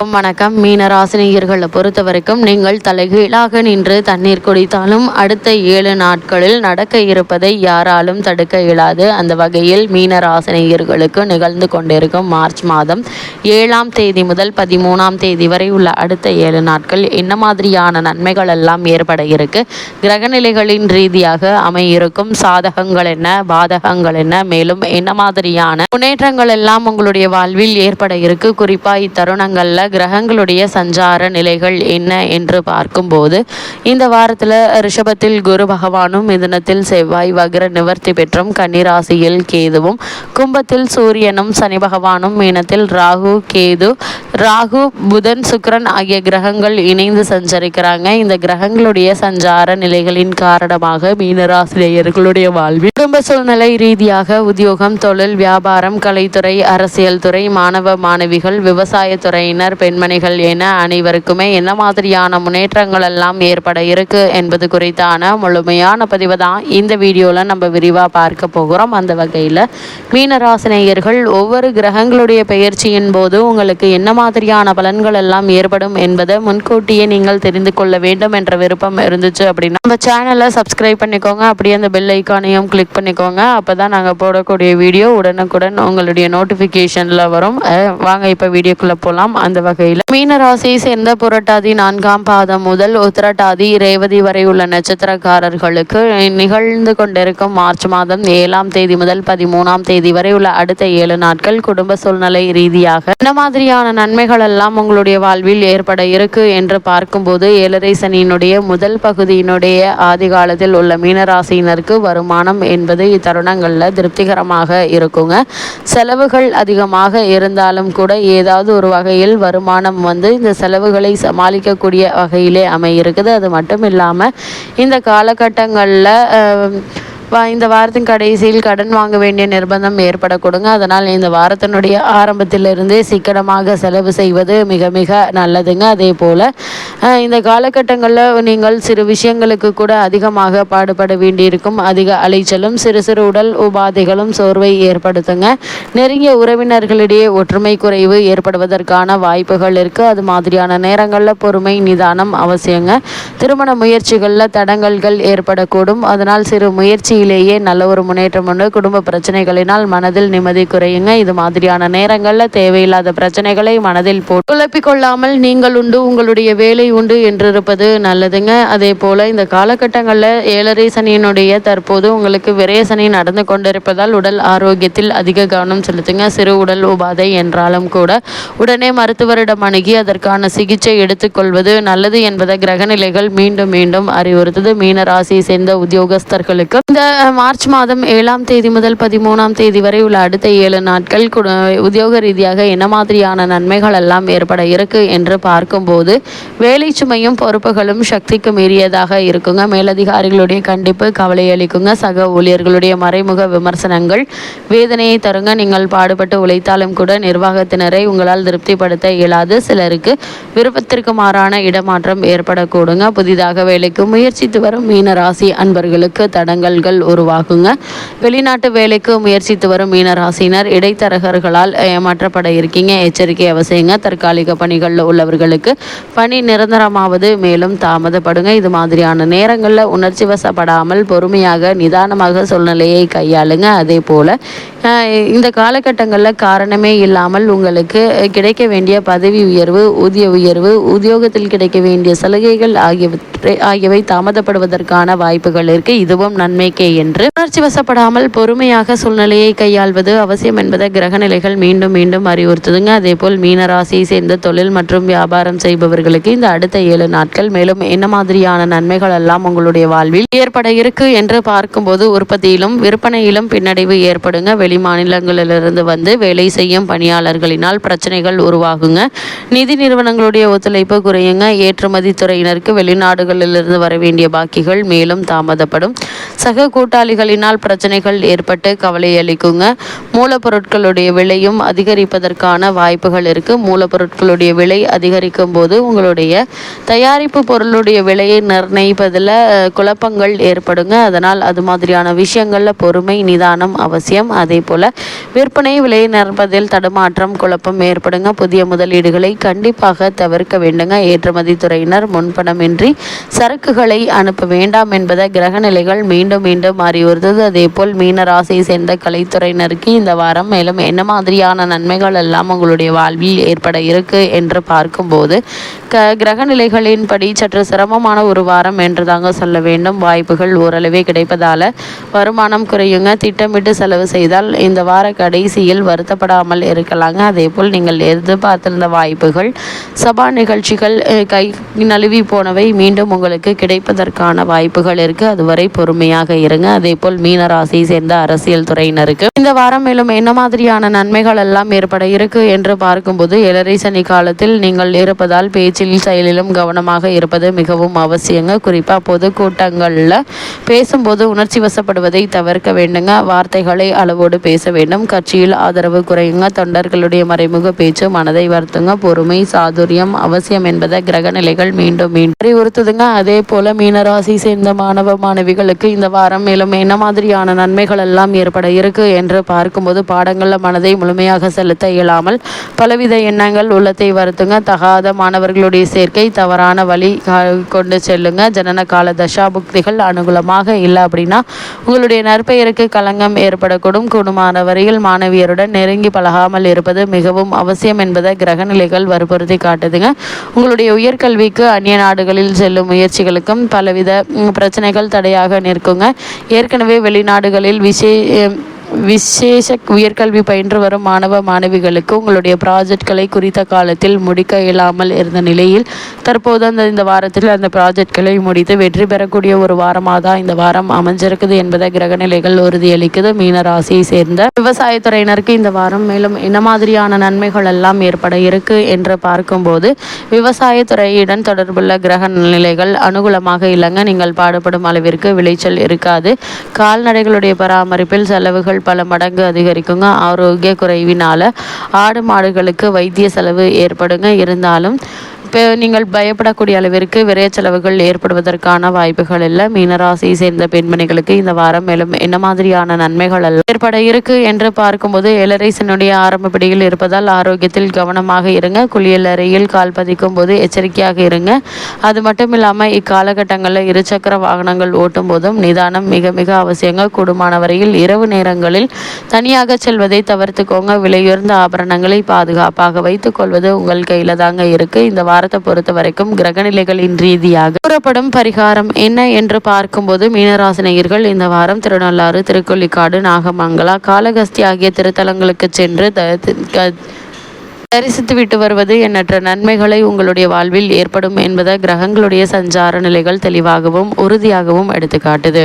வணக்கம் மீனராசினியர்களை பொறுத்த வரைக்கும் நீங்கள் தலைகீழாக நின்று தண்ணீர் குடித்தாலும் அடுத்த ஏழு நாட்களில் நடக்க இருப்பதை யாராலும் தடுக்க இயலாது. அந்த வகையில் மீனராசினியர்களுக்கு நிகழ்ந்து கொண்டிருக்கும் மார்ச் மாதம் ஏழாம் தேதி முதல் பதிமூணாம் தேதி வரை உள்ள அடுத்த ஏழு நாட்கள் என்ன மாதிரியான நன்மைகள் எல்லாம் ஏற்பட இருக்கு? கிரகநிலைகளின் ரீதியாக அமையிருக்கும் சாதகங்கள் என்ன? பாதகங்கள் என்ன? மேலும் என்ன மாதிரியான முன்னேற்றங்கள் எல்லாம் உங்களுடைய வாழ்வில் ஏற்பட இருக்கு? குறிப்பாக இத்தருணங்களில் கிரகங்களுடைய சஞ்சார நிலைகள் என்ன என்று பார்க்கும்போது இந்த வாரத்தில் ரிஷபத்தில் குரு பகவானும் மிதுனத்தில் செவ்வாய் வக்ர நிவர்த்தி பெற்றும் கன்னிராசியில் கேதுவும் கும்பத்தில் சூரியனும் சனி பகவானும் மீனத்தில் ராகு கேது ராகு புதன் சுக்கரன் ஆகிய கிரகங்கள் இணைந்து சஞ்சரிக்கிறாங்க. இந்த கிரகங்களுடைய சஞ்சார நிலைகளின் காரணமாக மீனராசிரியர்களுடைய வாழ்வில் குடும்ப சூழ்நிலை ரீதியாக உத்தியோகம் தொழில் வியாபாரம் கலைத்துறை அரசியல் துறை மாணவ மாணவிகள் விவசாயத்துறையினர் பெண்மணிகள் என அனைவருக்குமே என்ன மாதிரியான முன்னேற்றங்கள் எல்லாம் ஏற்பட இருக்கு என்பது குறித்தான முழுமையான பதிவு தான் இந்த வீடியோவில் நம்ம விரிவாக பார்க்க போகிறோம். அந்த வகையில் மீனராசினியர்கள் ஒவ்வொரு கிரகங்களுடைய பெயர்ச்சியின் போது உங்களுக்கு என்ன மாதிரியான பலன்கள் எல்லாம் ஏற்படும் என்பதை முன்கூட்டியே நீங்கள் தெரிந்து கொள்ள வேண்டும் என்ற விருப்பம் இருந்துச்சு அப்படின்னா நம்ம சேனலை சப்ஸ்கிரைப் பண்ணிக்கோங்க. அப்படியே அந்த பெல் ஐக்கானையும் கிளிக் பண்ணிக்கோங்க. அப்போ தான் நாங்கள் போடக்கூடிய வீடியோ உடனுக்குடன் உங்களுடைய நோட்டிஃபிகேஷனில் வரும். வாங்க இப்போ வீடியோக்குள்ளே போகலாம் அந்த வகையில். மீன ராசியை சேர்ந்த புரட்டாதி நான்காம் பாதம் முதல் உத்திரட்டாதி ரேவதி வரை உள்ள நட்சத்திரக்காரர்களுக்கு நிகழ்ந்து கொண்டிருக்கும் மார்ச் மாதம் ஏழாம் தேதி முதல் பதிமூணாம் தேதி வரை உள்ள அடுத்த ஏழு நாட்கள் குடும்ப சூழ்நிலை ரீதியாக என்ன மாதிரியான நன்மைகள் எல்லாம் உங்களுடைய வாழ்வில் ஏற்பட இருக்கு என்று பார்க்கும்போது ஏழரை சனியினுடைய முதல் பகுதியினுடைய ஆதி காலத்தில் உள்ள மீனராசியினருக்கு வருமானம் என்பது இத்தருணங்களில் திருப்திகரமாக இருக்குங்க. செலவுகள் அதிகமாக இருந்தாலும் கூட ஏதாவது ஒரு வகையில் வரும் வருமானம் வந்து இந்த செலவுகளை சமாளிக்கக்கூடிய வகையிலே அமையிருக்குது. அது மட்டும் இல்லாமல் இந்த காலகட்டங்களில் இந்த வாரத்தின் கடைசியில் கடன் வாங்க வேண்டிய நிர்பந்தம் ஏற்படக்கூடுங்க. அதனால் இந்த வாரத்தினுடைய ஆரம்பத்திலிருந்தே சிக்கனமாக செலவு செய்வது மிக மிக நல்லதுங்க. அதே போல் இந்த காலகட்டங்களில் நீங்கள் சிறு விஷயங்களுக்கு கூட அதிகமாக பாடுபட வேண்டியிருக்கும். அதிக அலைச்சலும் சிறு சிறு உடல் உபாதைகளும் சோர்வை ஏற்படுத்துங்க. நெருங்கிய உறவினர்களிடையே ஒற்றுமை குறைவு ஏற்படுவதற்கான வாய்ப்புகள் இருக்குது அது மாதிரியான நேரங்களில் பொறுமை நிதானம் அவசியங்க. திருமண முயற்சிகளில் தடங்கல்கள் ஏற்படக்கூடும். அதனால் சிறு முயற்சியிலேயே நல்ல ஒரு முன்னேற்றம் உண்டு. குடும்ப பிரச்சனைகளினால் மனதில் நிம்மதி குறையுங்க. இது மாதிரியான நேரங்களில் தேவையில்லாத பிரச்சனைகளை மனதில் போட்டு குழப்பிக்கொள்ளாமல் நீங்கள் உண்டு. உங்களுடைய வேலை உண்டு என்றிருப்பது நல்லதுங்க. அதே போல் இந்த காலகட்டங்களில் ஏழரை சனியினுடைய தற்போது உங்களுக்கு விரைய சனி நடந்து கொண்டிருப்பதால் உடல் ஆரோக்கியத்தில் அதிக கவனம் செலுத்துங்க. சிறு உடல் உபாதை என்றாலும் கூட உடனே மருத்துவரிடம் அணுகி அதற்கான சிகிச்சை எடுத்துக்கொள்வது நல்லது என்பதை கிரகநிலைகள் மீண்டும் மீண்டும் அறிவுறுத்தது. மீன ராசியை சேர்ந்த உத்தியோகஸ்தர்களுக்கு இந்த மார்ச் மாதம் ஏழாம் தேதி முதல் பதிமூணாம் தேதி வரை உள்ள அடுத்த ஏழு நாட்கள் உத்தியோக ரீதியாக என்ன மாதிரியான நன்மைகள் எல்லாம் ஏற்பட இருக்கு என்று பார்க்கும்போது வேலை சுமையும் பொறுப்புகளும் சக்திக்கு மீறியதாக இருக்குங்க. மேலதிகாரிகளுடைய கண்டிப்பு கவலை அளிக்குங்க. சக ஊழியர்களுடைய மறைமுக விமர்சனங்கள் வேதனையை தருங்க. நீங்கள் பாடுபட்டு உழைத்தாலும் கூட நிர்வாகத்தினரை உங்களால் திருப்திப்படுத்த இயலாது. சிலருக்கு விருப்பத்திற்கு மாறான இடமாற்றம் ஏற்படக்கூடுங்க. புதிதாக வேலைக்கு முயற்சித்து வரும் மீன ராசி அன்பர்களுக்கு தடங்கல்கள் உருவாகுங்க. வெளிநாட்டு வேலைக்கு முயற்சித்து வரும் மீனராசினர் இடைத்தரகர்களால் ஏமாற்றப்பட இருக்கீங்க. எச்சரிக்கை அவசியங்க. தற்காலிக பணிகளில் உள்ளவர்களுக்கு பணி நிரந்தரமாவது மேலும் தாமதப்படுங்க. இது மாதிரியான நேரங்களில் உணர்ச்சி வசப்படாமல் பொறுமையாக நிதானமாக சூழ்நிலையை கையாளுங்க. அதே போல் இந்த காலகட்டங்களில் காரணமே இல்லாமல் உங்களுக்கு கிடைக்க வேண்டிய பதவி உயர்வு ஊதிய உயர்வு உத்தியோகத்தில் கிடைக்க வேண்டிய சலுகைகள் ஆகியவற்றை ஆகியவை தாமதப்படுவதற்கான வாய்ப்புகள் இருக்கு. இதுவும் நன்மைக்கே என்று. உணர்ச்சி வசப்படாமல் பொறுமையாக சூழ்நிலையை கையாள்வது அவசியம் என்பதை கிரக நிலைகள் மீண்டும் மீண்டும் அறிவுறுத்துதுங்க. அதே போல் மீனராசியை சேர்ந்த தொழில் மற்றும் வியாபாரம் செய்பவர்களுக்கு இந்த அடுத்த ஏழு நாட்கள். மேலும் என்ன மாதிரியான நன்மைகள் எல்லாம் உங்களுடைய வாழ்வில் ஏற்பட இருக்கு என்று பார்க்கும்போது உற்பத்தியிலும் விற்பனையிலும் பின்னடைவு ஏற்படுங்க. வெளி மாநிலங்களிலிருந்து வந்து வேலை செய்யும் பணியாளர்களினால் பிரச்சனைகள் உருவாகுங்க. நிதி நிறுவனங்களுடைய ஒத்துழைப்பு குறையுங்க. ஏற்றுமதி துறையினருக்கு வெளிநாடுகளிலிருந்து வர வேண்டிய பாக்கிகள் மேலும் தாமதப்படும். சக கூட்டாளிகளினால் பிரச்சனைகள் ஏற்பட்டு கவலை அளிக்குங்க. மூலப்பொருட்களுடைய விலையும் அதிகரிப்பதற்கான வாய்ப்புகள் இருக்கு. மூலப்பொருட்களுடைய விலை அதிகரிக்கும் போது உங்களுடைய தயாரிப்பு பொருளுடைய விலையை நிர்ணயிப்பதில் குழப்பங்கள் ஏற்படுங்க. அதனால் அது மாதிரியான விஷயங்களில் பொறுமை நிதானம் அவசியம். அதே போல் விற்பனை விலையை நிரப்பதில் தடுமாற்றம் குழப்பம் ஏற்படுங்க. புதிய முதலீடுகளை கண்டிப்பாக தவிர்க்க வேண்டுங்க. ஏற்றுமதி துறையினர் முன்பணமின்றி சரக்குகளை அனுப்ப வேண்டாம் என்பதை கிரக நிலைகள் மீண்டும் மீண்டும் அறிவுறுத்தது. அதே போல் மீன ராசியை சேர்ந்த கலைத்துறையினருக்கு இந்த வாரம் மேலும் என்ன மாதிரியான நன்மைகள் எல்லாம் உங்களுடைய வாழ்வில் ஏற்பட இருக்கு என்று பார்க்கும்போது க கிரக நிலைகளின்படி சற்று சிரமமான ஒரு வாரம் என்று தாங்க சொல்ல வேண்டும். வாய்ப்புகள் ஓரளவே கிடைப்பதால வருமானம் குறையுங்க. திட்டமிட்டு செலவு செய்தால் இந்த வார கடைசியில் வருத்தப்படாமல் இருக்கலாங்க. அதே போல் நீங்கள் எதிர்பார்த்திருந்த வாய்ப்புகள் சபா நிகழ்ச்சிகள் கை நழுவி போனவை மீண்டும் உங்களுக்கு கிடைப்பதற்கான வாய்ப்புகள் இருக்கு. அதுவரை பொறுமையாக இருங்க. அதே போல் மீனராசியை சேர்ந்த அரசியல் துறையினருக்கு இந்த வாரம் மேலும் என்ன மாதிரியான நன்மைகள் எல்லாம் ஏற்பட இருக்கு என்று பார்க்கும்போது எலரை சனி காலத்தில் நீங்கள் இருப்பதால் பேச்சில் செயலிலும் கவனமாக இருப்பது மிகவும் அவசியங்க. குறிப்பாக பொதுக்கூட்டங்களில் பேசும்போது உணர்ச்சி வசப்படுவதை தவிர்க்க வேண்டுங்க. வார்த்தைகளை அளவோடு பேச வேண்டும். கட்சியில் ஆதரவு குறையுங்க. தொண்டர்களுடைய மறைமுக பேச்சு மனதை வருத்துங்க. பொறுமை சாதுரியம் அவசியம் என்பதை கிரக நிலைகள் மீண்டும் மீண்டும் அறிவுறுத்துதுங்க. அதே போல மீனராசி சேர்ந்த மாணவ மாணவிகளுக்கு இந்த வாரம் மேலும் என்ன மாதிரியான நன்மைகள் எல்லாம் ஏற்பட இருக்கு என்று பார்க்கும்போது பாடங்களில் மனதை முழுமையாக செலுத்த இயலாமல் பலவித எண்ணங்கள் உள்ளத்தை வருத்துங்க. தகாத மாணவர்களுடைய சேர்க்கை தவறான வழி கொண்டு செல்லுங்க. ஜனன கால தசாபுக்திகள் அனுகூலமாக இல்லை அப்படின்னா உங்களுடைய நற்பெயருக்கு களங்கம் ஏற்படக்கூடும். குடும்பமான வரையில் மாணவியருடன் நெருங்கி பழகாமல் இருப்பது மிகவும் அவசியம் என்பதை கிரகநிலைகள் வற்புறுத்தி காட்டுதுங்க. உங்களுடைய உயர்கல்விக்கு அந்நிய நாடுகளில் செல்லும் முயற்சிகளுக்கும் பலவித பிரச்சனைகள் தடையாக நிற்குங்க. ஏற்கனவே வெளிநாடுகளில் விஷே விசேஷ உயர்கல்வி பயின்று வரும் மாணவ மாணவிகளுக்கு உங்களுடைய ப்ராஜெக்ட்களை குறித்த காலத்தில் முடிக்க இயலாமல் இருந்த நிலையில் தற்போது அந்த இந்த வாரத்தில் அந்த ப்ராஜெக்ட்களை முடித்து வெற்றி பெறக்கூடிய ஒரு வாரமாக தான் இந்த வாரம் அமைஞ்சிருக்குது என்பதை கிரகநிலைகள் உறுதியளிக்குது. மீன ராசியை சேர்ந்த விவசாயத்துறையினருக்கு இந்த வாரம் மேலும் என்ன மாதிரியான நன்மைகள் எல்லாம் ஏற்பட இருக்கு என்று பார்க்கும்போது விவசாயத்துறையுடன் தொடர்புள்ள கிரக நிலைகள் அனுகூலமாக இல்லைங்க. நீங்கள் பாடுபடும் அளவிற்கு விளைச்சல் இருக்காது. கால்நடைகளுடைய பராமரிப்பில் செலவுகள் பல மடங்கு அதிகரிக்குங்க. ஆரோக்கிய குறைவினால் ஆடு மாடுகளுக்கு வைத்திய செலவு ஏற்படுங்க. இருந்தாலும் நீங்கள் பயப்படக்கூடிய அளவிற்கு விரைய செலவுகள் ஏற்படுவதற்கான வாய்ப்புகள் இல்லை. மீனராசியை சேர்ந்த பெண்மணிகளுக்கு இந்த வாரம் மேலும் என்ன மாதிரியான நன்மைகள் அல்ல. ஏற்பட இருக்கு என்று பார்க்கும்போது எலரைசனுடைய ஆரம்ப பிடியில் இருப்பதால் ஆரோக்கியத்தில் கவனமாக இருங்க. குளியலறையில் கால் பதிக்கும் போது எச்சரிக்கையாக இருங்க. அது மட்டும் இல்லாமல் இக்காலகட்டங்களில் இருசக்கர வாகனங்கள் ஓட்டும் போதும் நிதானம் மிக மிக அவசியங்க. கூடுமான வரையில் இரவு நேரங்களில் தனியாக செல்வதை தவிர்த்துக்கோங்க. விலையுயர்ந்த ஆபரணங்களை பாதுகாப்பாக வைத்துக் கொள்வது உங்கள் கையில் தாங்க இருக்கு. இந்த வாரம் வாரத்தை பொறுத்த வரைக்கும் கிரகநிலைகளின் ரீதியாக கூறப்படும் பரிகாரம் என்ன என்று பார்க்கும்போது மீனராசினியர்கள் இந்த வாரம் திருநள்ளாறு திருக்கொல்லிக்காடு நாகமங்கலா காலகஸ்தி ஆகிய திருத்தலங்களுக்கு சென்று தரிசித்து விட்டு வருவது எண்ணற்ற நன்மைகளை உங்களுடைய வாழ்வில் ஏற்படும் என்பதை கிரகங்களுடைய சஞ்சார நிலைகள் தெளிவாகவும் உறுதியாகவும் எடுத்துக்காட்டுது.